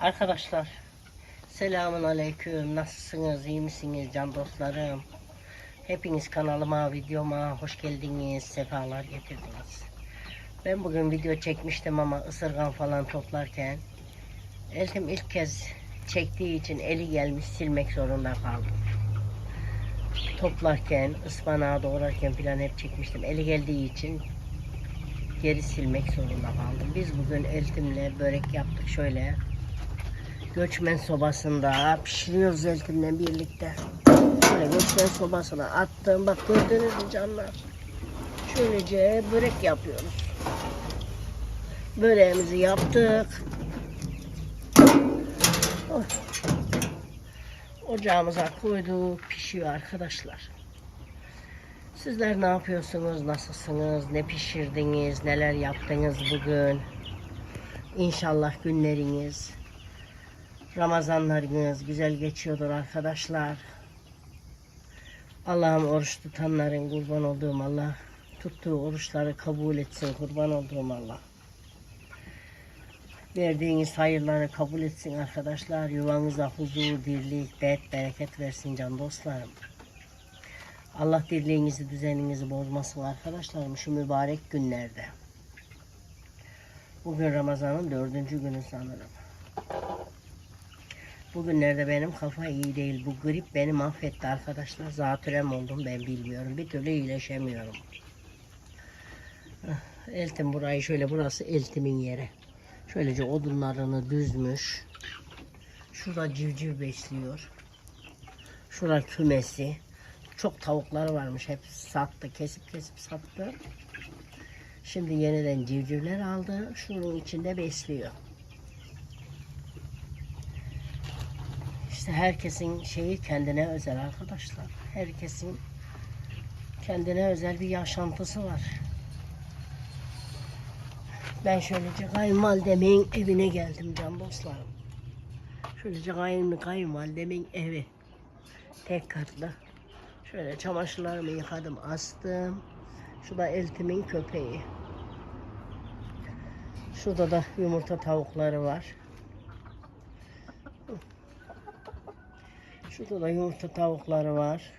Arkadaşlar selamun aleyküm. Nasılsınız? İyi misiniz can dostlarım? Hepiniz kanalıma videoma hoş geldiniz sefalar getirdiniz. Ben bugün video çekmiştim ama ısırgan falan toplarken Eltim ilk kez çektiği için eli gelmiş silmek zorunda kaldım. Toplarken ıspanağı doğrarken falan hep çekmiştim. Eli geldiği için geri silmek zorunda kaldım. Biz bugün eltimle börek yaptık şöyle göçmen sobasında pişiriyoruz eltimle birlikte. Şöyle göçmen sobasına attım. Bak gördünüz mü canlar? Şöylece börek yapıyoruz. Böreğimizi yaptık. Oh. Ocağımıza koyduk. Pişiyor arkadaşlar. Sizler ne yapıyorsunuz? Nasılsınız? Ne pişirdiniz? Neler yaptınız bugün? İnşallah günleriniz Ramazanlarınız güzel geçiyordur arkadaşlar. Allah'ım oruç tutanların kurban olduğum Allah tuttuğu oruçları kabul etsin kurban olduğum Allah. Verdiğiniz hayırları kabul etsin arkadaşlar. Yuvanıza huzur, dirlik, bet, bereket versin can dostlarım. Allah dirliğinizi, düzeninizi bozmasın arkadaşlarım şu mübarek günlerde. Bugün Ramazan'ın dördüncü günü sanırım. Bugünlerde benim kafa iyi değil. Bu grip beni mahvetti arkadaşlar. Zatürrem oldum ben bilmiyorum. Bir türlü iyileşemiyorum. Ah, Eltim burayı şöyle burası eltimin yeri. Şöylece odunlarını düzmüş. Şurada civciv besliyor. Şurada kümesi. Çok tavukları varmış. Hep sattı. Kesip kesip sattı. Şimdi yeniden civcivler aldı. Şunun içinde besliyor. İşte herkesin şeyi kendine özel arkadaşlar. Herkesin kendine özel bir yaşantısı var. Ben şöylece kayınvalidemin evine geldim can dostlarım. Şöylece kayın, kayınvalidemin evi. Tek katlı. Şöyle çamaşırlarımı yıkadım, astım. Şu da eltimin köpeği. Şurada da yumurta tavukları var. Şurada da yumurta tavukları var.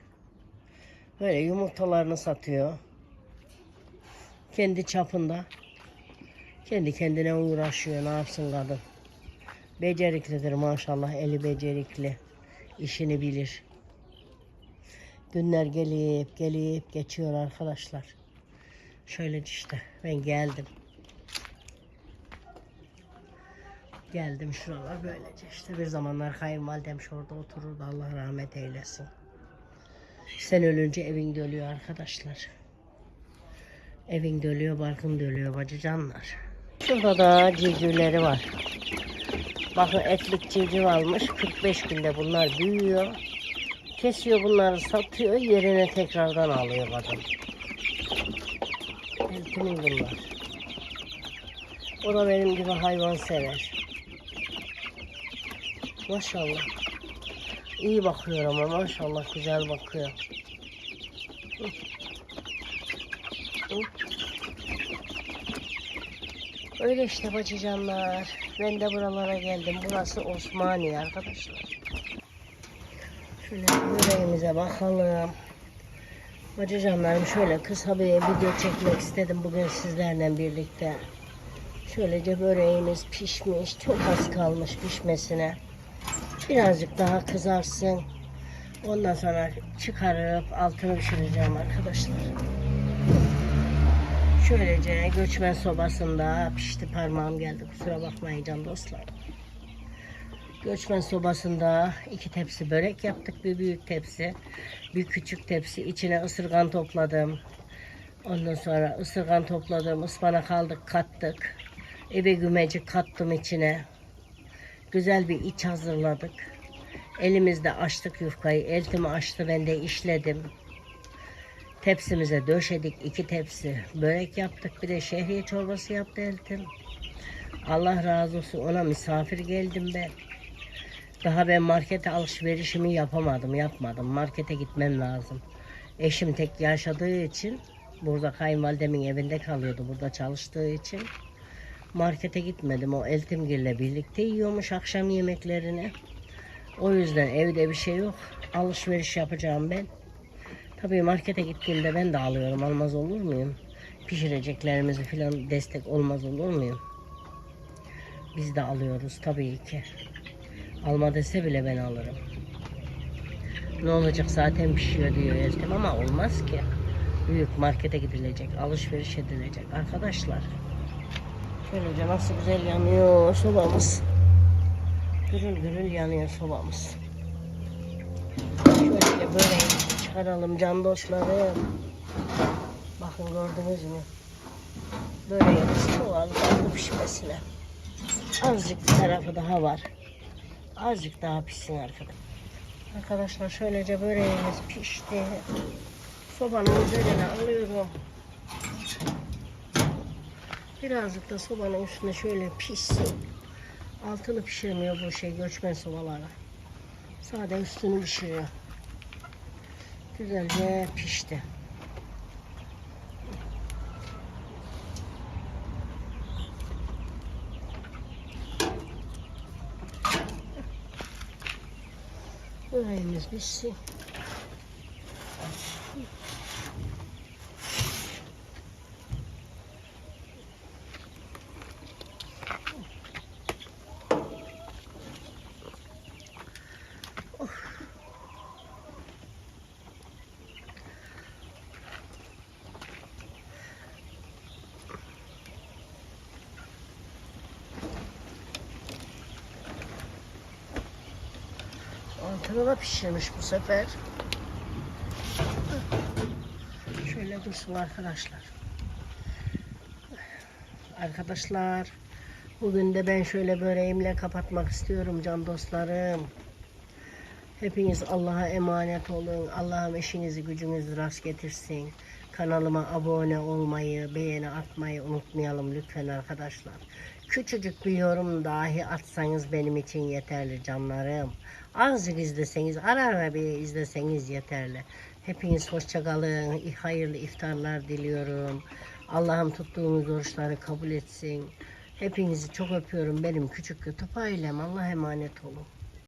Böyle yumurtalarını satıyor. Kendi çapında. Kendi kendine uğraşıyor. Ne yapsın kadın? Beceriklidir maşallah. Eli becerikli. İşini bilir. Günler gelip gelip geçiyor arkadaşlar. Şöyle işte ben geldim. Geldim şuralar böylece işte bir zamanlar kayınvalidem şurada otururdu Allah rahmet eylesin. Sen ölünce evin dölüyor arkadaşlar. Evin dölüyor, barkın dölüyor bacıcanlar. Şurada da civcivleri var. Bakın etlik civciv almış. 45 günde bunlar büyüyor. Kesiyor bunları satıyor. Yerine tekrardan alıyor kadın. Eltimin bunlar. O da benim gibi hayvan sever. Maşallah. İyi bakıyor ama maşallah güzel bakıyor. Öyle işte bacıcanlar. Ben de buralara geldim. Burası Osmaniye arkadaşlar. Şöyle yüreğimize bakalım. Bacıcanlarım şöyle kısa bir video çekmek istedim bugün sizlerle birlikte. Şöylece böreğimiz pişmiş. Çok az kalmış pişmesine. Birazcık daha kızarsın. Ondan sonra çıkarıp altını pişireceğim arkadaşlar. Şöylece göçmen sobasında pişti parmağım geldi kusura bakmayın can dostlar. Göçmen sobasında iki tepsi börek yaptık. Bir büyük tepsi, bir küçük tepsi. içine ısırgan topladım. Ondan sonra ısırgan topladım. ıspanak aldık kattık. Ebe gümeci kattım içine. Güzel bir iç hazırladık. Elimizde açtık yufkayı. Eltimi açtı ben de işledim. Tepsimize döşedik iki tepsi. Börek yaptık. Bir de şehriye çorbası yaptı eltim. Allah razı olsun ona misafir geldim ben. Daha ben markete alışverişimi yapamadım, yapmadım. Markete gitmem lazım. Eşim tek yaşadığı için burada kayınvalidemin evinde kalıyordu burada çalıştığı için. Markete gitmedim. O Eltimgil'le birlikte yiyormuş akşam yemeklerini. O yüzden evde bir şey yok. Alışveriş yapacağım ben. Tabii markete gittiğimde ben de alıyorum. Almaz olur muyum? Pişireceklerimizi falan destek olmaz olur muyum? Biz de alıyoruz tabii ki. Alma dese bile ben alırım. Ne olacak zaten pişiyor diyor Eltim ama olmaz ki. Büyük markete gidilecek, alışveriş edilecek arkadaşlar. Şöylece nasıl güzel yanıyor sobamız. Gürül gürül yanıyor sobamız. Şöyle böreği çıkaralım can dostlarım. Bakın gördünüz mü? Böreğimiz kaldı pişmesine. Azıcık bir tarafı daha var. Azıcık daha pişsin arkadaşlar. Arkadaşlar şöylece böreğimiz pişti. Sobanın üzerine alıyorum. Birazcık da sobanın üstüne şöyle pişsin. Altını pişirmiyor bu şey göçmen sobalara. Sade üstünü pişiriyor. Güzelce pişti. Böreğimiz pişsin. Da pişirmiş bu sefer. Şöyle dursun arkadaşlar. Arkadaşlar bugün de ben şöyle böreğimle kapatmak istiyorum can dostlarım. Hepiniz Allah'a emanet olun. Allah'ım eşinizi gücünüzü rast getirsin. Kanalıma abone olmayı, beğeni atmayı unutmayalım lütfen arkadaşlar. Küçücük bir yorum dahi atsanız benim için yeterli canlarım. Azıcık izleseniz, ara ara bir izleseniz yeterli. Hepiniz hoşça kalın. Hayırlı iftarlar diliyorum. Allah'ım tuttuğunuz oruçları kabul etsin. Hepinizi çok öpüyorum. Benim küçük YouTube ailem. Allah'a emanet olun.